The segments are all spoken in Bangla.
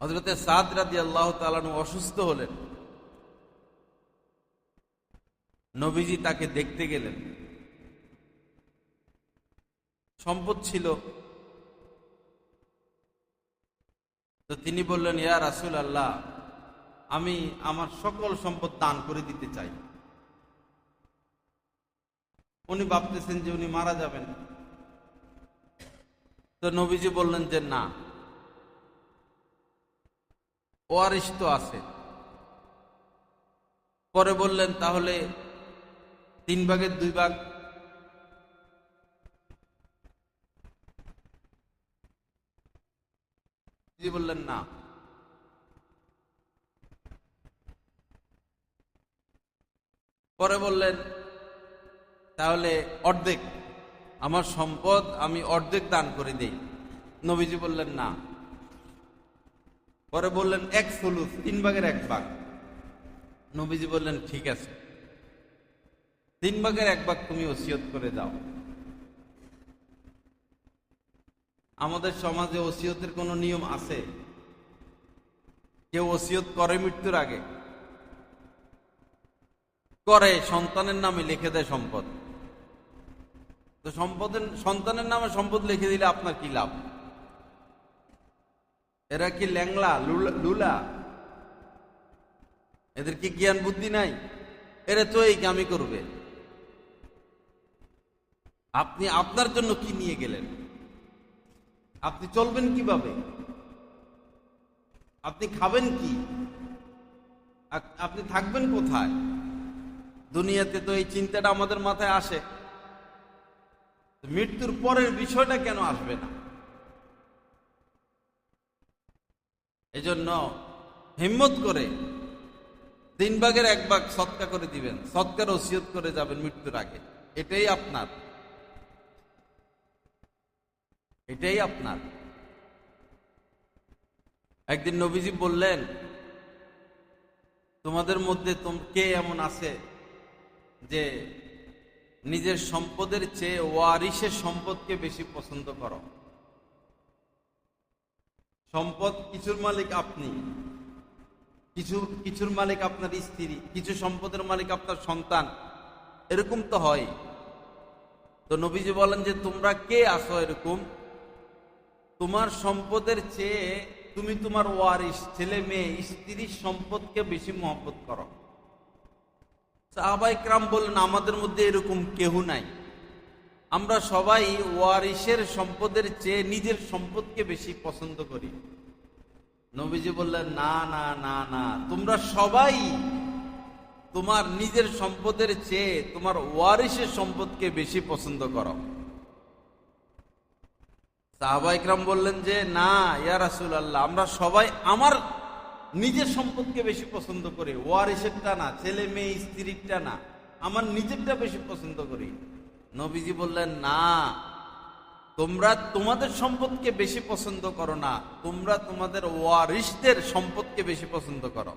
হজরতে সাদ রাদি আল্লাহ তালানু অসুস্থ হলেন। নবীজি তাকে দেখতে গেলেন। সম্পদ ছিল। তো তিনি বললেন, ইয়া রাসুল আল্লাহ আমি আমার সকল সম্পদ দান করে দিতে চাই। উনি ভাবতেছেন যে উনি মারা যাবেন। তো নবীজি বললেন যে, না। ওয়ারিস তো আছে। পরে বললেন, তাহলে তিন ভাগের দুই ভাগ। বললেন, না। পরে বললেন, তাহলে অর্ধেক। আমার সম্পদ আমি অর্ধেক দান করে দেই। নবীজি বললেন, না। পরে বললেন, এক সলুস, তিন ভাগের এক ভাগ। নবীজি বললেন, ঠিক আছে। তিন ভাগের এক ভাগ তুমি ওসিয়ত করে দাও। আমাদের সমাজে ওসিয়তের কোনো নিয়ম আছে? কেউ ওসিয়ত করে মৃত্যুর আগে? করে, সন্তানের নামে লিখে দেয় সম্পদ। তো সম্পদের, সন্তানের নামে সম্পদ লিখে দিলে আপনার কি লাভ? এরা কি ল্যাংলা, লুলা- এদের কি জ্ঞান বুদ্ধি নাই? এরা তো এই কামি করবে। আপনি আপনার জন্য কি নিয়ে গেলেন? আপনি চলবেন কীভাবে? আপনি খাবেন কি? আপনি থাকবেন কোথায়? দুনিয়াতে তো এই চিন্তাটা আমাদের মাথায় আসে। মৃত্যুর পরের বিষয়টা কেন আসবে না? এজন্য হিম্মত করে তিন ভাগের এক ভাগ সৎকা করে দিবেন, সৎকার ওসিয়ত করে যাবেন মৃত্যুর আগে। এটাই আপনার। এটাই আপনার। একদিন নবীজি বললেন, তোমাদের মধ্যে কে এমন আছে যে নিজের সম্পদের চেয়ে ওয়ারিসের সম্পদকে বেশি পছন্দ করো? সম্পদ কিছুর মালিক আপনি। কিছু, কিছুর মালিক আপনার স্ত্রী, কিছু সম্পদের মালিক আপনার সন্তান। এরকম তো হয়। তো নবীজি বলেন যে, তোমরা কে আসো এরকম? তোমার সম্পদের চেয়ে তুমি তোমার ওয়ারিস ছেলে, মেয়ে স্ত্রীর সম্পদকে বেশি মহব্বত করো। সাহাবাই ক্রাম বললেন, আমাদের মধ্যে এরকম কেহ নাই। আমরা সবাই ওয়ারিসের সম্পদের চেয়ে নিজের সম্পদকে বেশি পছন্দ করি। নবীজি বললেন, না না না না, তোমরা সবাই তোমার নিজের সম্পদের চেয়ে তোমার ওয়ারিসের সম্পদকে বেশি পছন্দ করো। সাহাবা ইকরাম বললেন যে, না, ইয়া রাসুল আল্লাহ আমরা সবাই আমার নিজের সম্পদকে বেশি পছন্দ করি। ওয়ারিসেরটা না, ছেলে মেয়ে, স্ত্রীরটা না, আমার নিজেরটা বেশি পছন্দ করি। নবীজি বললেন, না, তোমরা তোমাদের সম্পদকে বেশি পছন্দ করো না, তোমরা তোমাদের ওয়ারিসদের সম্পদকে বেশি পছন্দ করো।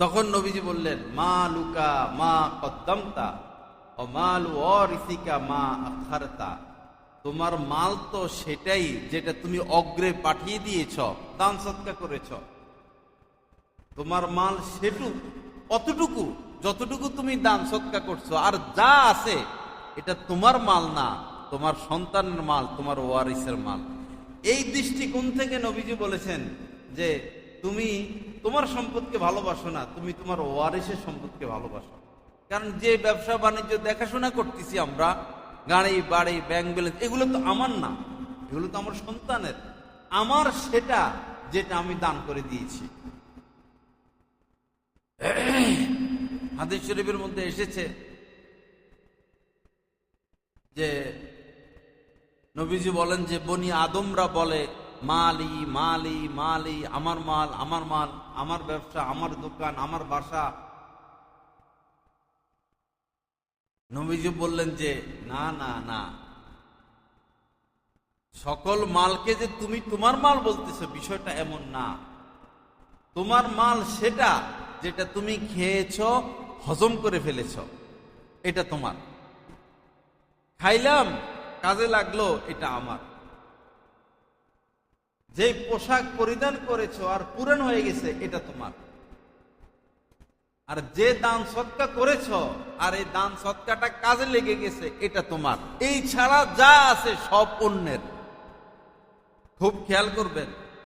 তখন নবীজি বললেন, মা লুকা, মা কদ্দমতা, ও মাল ওয়ারিসিকা মা আখারতা, তোমার মাল তো সেটাই যেটা তুমি অগ্রে পাঠিয়ে দিয়েছ, দান সৎকা করেছ। তোমার মাল সেটু অতটুকু যতটুকু তুমি দান, সৎকা করছ, আর যা আছে, এটা তোমার মাল না, তোমার সন্তানের মাল, তোমার ওয়ারিসের মাল। এই দৃষ্টিকোণ থেকে নবীজি বলেছেন যে, তুমি তোমার সম্পদকে ভালোবাসো না, তুমি তোমার ওয়ারিসের সম্পদকে ভালোবাসো। কারণ যে ব্যবসা, বাণিজ্য, দেখাশোনা করতেছি আমরা, গাড়ি, বাড়ি ব্যাংক ব্যালেন্স এগুলো তো আমার না, এগুলো তো আমার সন্তানের। আমার সেটা যেটা আমি দান করে দিয়েছি। হাদিস শরীফের মধ্যে এসেছে যে নবীজি বলেন যে বনি আদমরা বলে, মালি মালি মালি, আমার মাল আমার মাল, আমার ব্যবসা, আমার দোকান, আমার বাসা। নবীজি বললেন যে, না না না। সকল মালকে যে তুমি তোমার মাল বলতেছো, বিষয়টা এমন না। তোমার মাল সেটা যেটা তুমি খেয়েছ হজম করে ফেলেছ, এটা তোমার। খাইলাম, কাজে লাগল, এটা আমার। যে পোশাক পরিধান করেছ আর পুরান হয়ে গেছে, এটা তোমার। আর যে দান সৎকা করেছ, আর এই দান সৎকাটা কাজে লেগে গেছে, এটা তোমার। এই ছাড়া যা আছে সব অন্যের। খুব খেয়াল করবেন